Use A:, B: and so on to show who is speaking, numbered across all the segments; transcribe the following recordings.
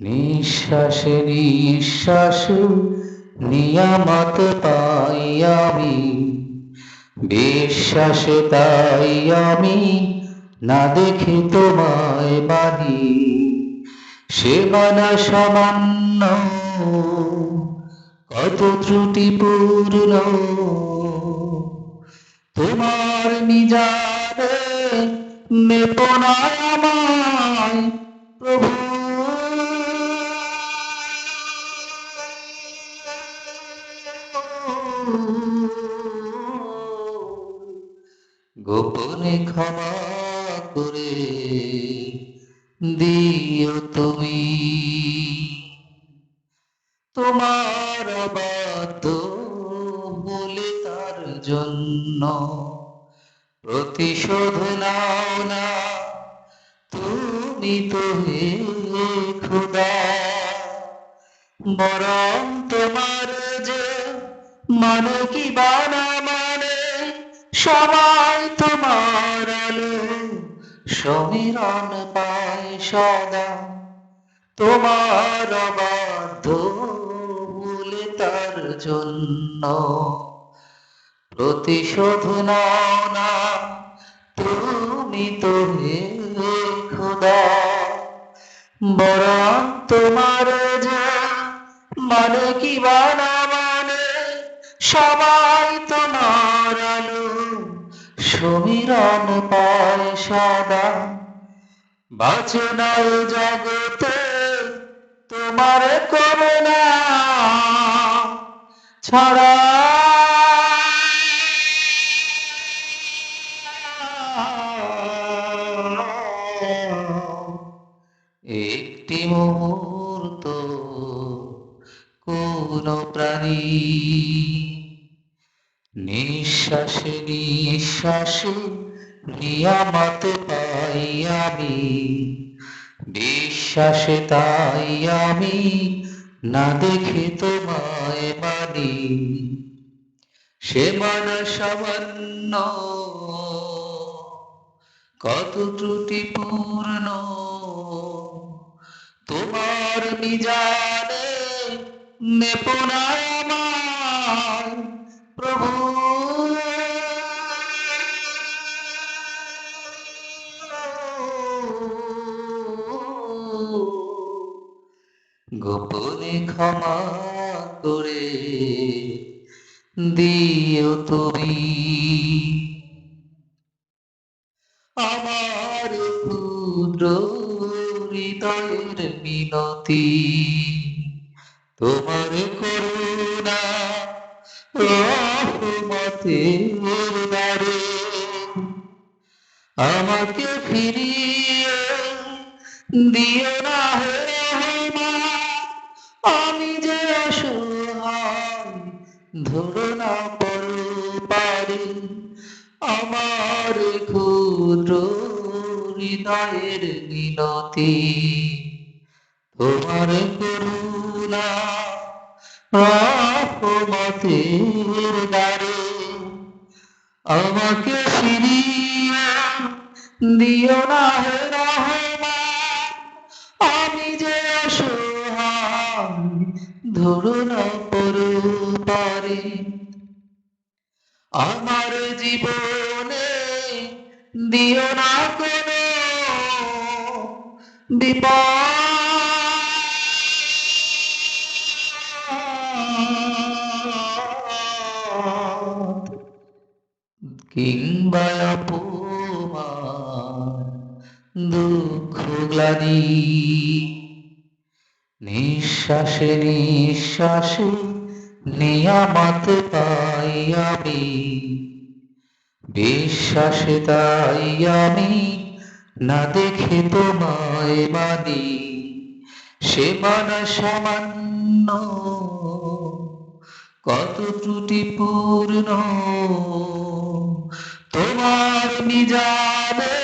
A: নিঃশ্বাসে নিঃশ্বাসে নিয়ামত পাই আমি। বিশ্বাসে তাই আমি না দেখি তোমায় বানি সে মানা সামান্য, কত ত্রুটিপূর্ণ। তোমার নিজানে মেপনায় আমায় গোপনে ক্ষমা করে দিও তুমি। তোমার বাধ্য বলে তার জন্য প্রতিশোধ নাও না। তুমি তো হে খুদা, বরং তোমার যে মানে কি বানা সবাই তোমার আলো, সমীরণ পায় সদা। তোমার বাধ্য তার জন্য প্রতিশোধ নাও না, তুমি তো হে খুদা। বরং তোমার যা মানে কি বানা মানে সবাই সমীরণ পায় সদা। বাচনায় জগতে তোমার করুণা ছাড়া। একটি মুহূর্ত কোন প্রাণী নিঃশ্বাসে নিঃশ্বাসে নিয়ামত পাই আমি। বিশ্বাসে তাই আমি না দেখে তোমায় মানি সে মান সামান্য, কত ত্রুটিপূর্ণ। তোমার নিজানে নেপনায় প্রভু। গোপনে ক্ষমা করে দিও তুমি। আমার ক্ষুদ্র হৃদয়ের মিনতি, তোমার করুণা আমাকে ফিরিয়ে দিও না হে ধরো না পর আমার ক্ষুদ্র হৃদয়ের মিনতি। তোমার করুণা রহমতের দ্বারে। আমাকে ফিরিয়ে দিও না হে রহমান। আমি যে অসহায় ধরো না পর পারে আমার জীবনে দিও না কোনো বিপদ। কিংবা অপমান দুঃখ গ্লানি। নিঃশ্বাসে নিঃশ্বাসে নিয়ামত পাই আমি। বিশ্বাসে তাই আমি না দেখে তোমায় মানি। সে মানা সামান্য, কত ত্রুটিপূর্ণ। তোমার নিজানে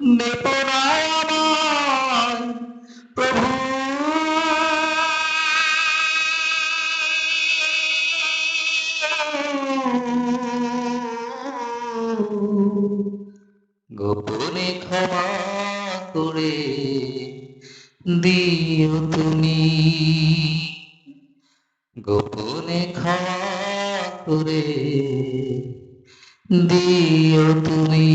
A: নেপনায় প্রভু গোপনে ক্ষমা করে দিও তুমি। গোপনে ক্ষমা করে দিও তুমি।